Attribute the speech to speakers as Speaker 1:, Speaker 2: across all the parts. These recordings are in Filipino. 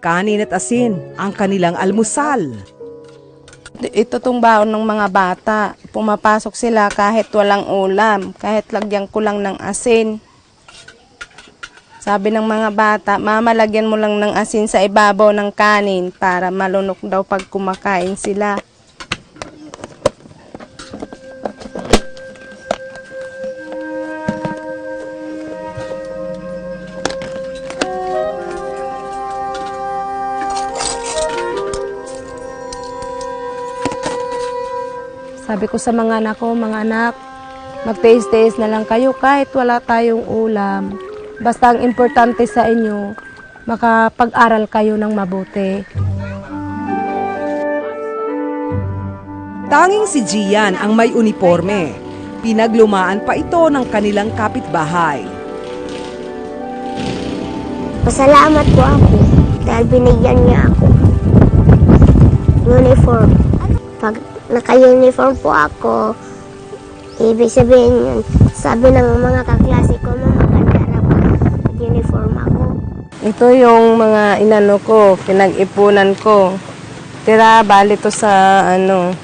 Speaker 1: Kanin at asin ang kanilang almusal.
Speaker 2: Ito tong baon ng mga bata. Pumapasok sila kahit walang ulam, kahit lagyan ko lang ng asin. Sabi ng mga bata, mama lagyan mo lang ng asin sa ibabaw ng kanin para malunok daw pag kumakain sila. Sabi ko sa mga anak ko, mga anak, magtiis-tiis na lang kayo kahit wala tayong ulam. Basta ang importante sa inyo, makapag-aral kayo ng mabuti.
Speaker 1: Tanging si Gian ang may uniforme. Pinaglumaan pa ito ng kanilang kapitbahay.
Speaker 3: Pasalamat po ako dahil binigyan niya ako uniform. Pag naka-uniform po ako, ibig sabihin yun, sabi ng mga kaklase ko, maganda po uniform ako.
Speaker 2: Ito yung mga inano ko, pinag-ipunan ko. Tira, bali to sa ano,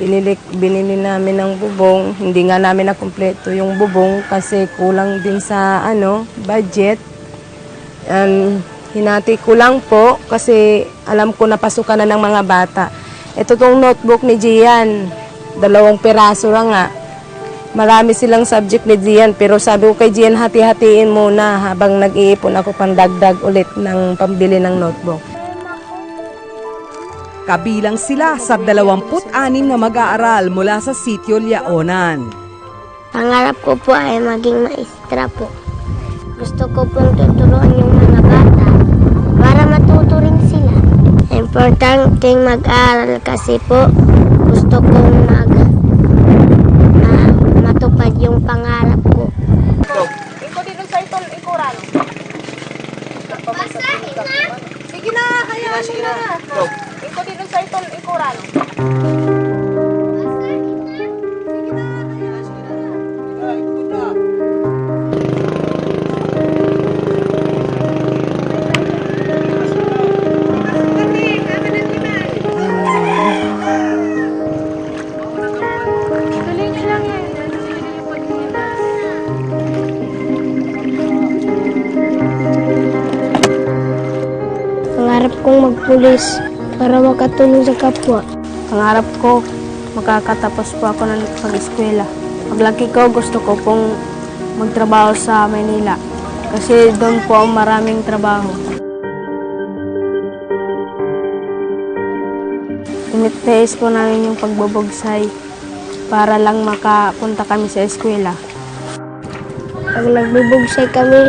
Speaker 2: binili, binili namin ng bubong. Hindi nga namin nakumpleto yung bubong kasi kulang din sa ano, budget. Um, hinati ko lang po kasi alam ko na pasukan na ng mga bata. Ito tong notebook ni Gian, dalawang piraso lang nga. Marami silang subject ni Gian pero sabi ko kay Gian hati-hatiin muna habang nag-iipon ako pang dagdag ulit ng pambili ng notebook.
Speaker 1: Kabilang sila sa 26 na mag-aaral mula sa sitio Liaonan.
Speaker 3: Pangarap ko po ay maging maestra po. Gusto ko pong tuturuan yung mga bata para matuto rin sila. Importante mag-aral kasi po gusto kong Pangarap kong magpulis para makatulong sa kapwa.
Speaker 2: Pangarap ko, makakatapos po ako ng pag-eskwela. Paglaki ko, gusto ko pong magtrabaho sa Manila. Kasi doon po ang maraming trabaho. Tinitiis po namin yung pagbobogsay para lang makapunta kami sa eskwela.
Speaker 3: Pag nagbubugsay kami,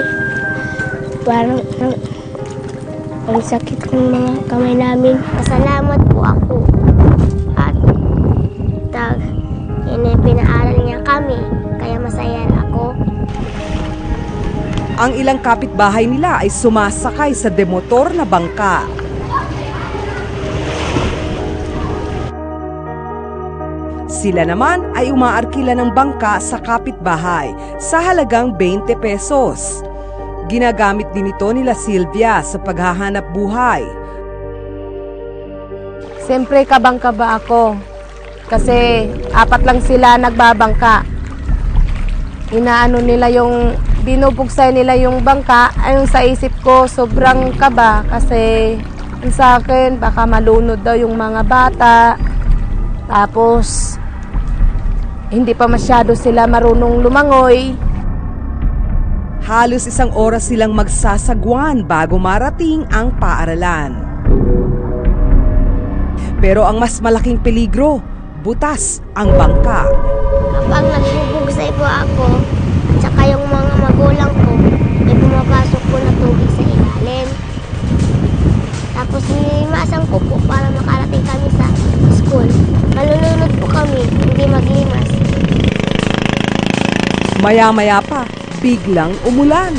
Speaker 3: parang ang, sakit ng mga kamay namin. Pasalamat po ako. At tag, pinaaral niya kami, kaya masaya ako.
Speaker 1: Ang ilang kapitbahay nila ay sumasakay sa demotor na bangka. Sila naman ay umaarkila ng bangka sa kapitbahay sa halagang 20 pesos. Ginagamit din ito nila Silvia sa paghahanap buhay.
Speaker 2: Siyempre, kabang-kaba ako. Kasi apat lang sila nagbabangka. Inaano nila yung, binubugsay nila yung bangka. Ayun sa isip ko, sobrang kaba. Kasi sa akin, baka malunod daw yung mga bata. Tapos, hindi pa masyado sila marunong lumangoy.
Speaker 1: Halos isang oras silang magsasagwan bago marating ang paaralan. Pero ang mas malaking peligro, butas ang bangka.
Speaker 3: Kapag nagbubugsay po ako, at saka yung mga magulang ko, may pumapasok po na tubig sa ilalim. Tapos nilimasan ko po para makarating kami sa school. Malulunod po kami, hindi maglimas.
Speaker 1: Maya-maya pa, biglang umulan.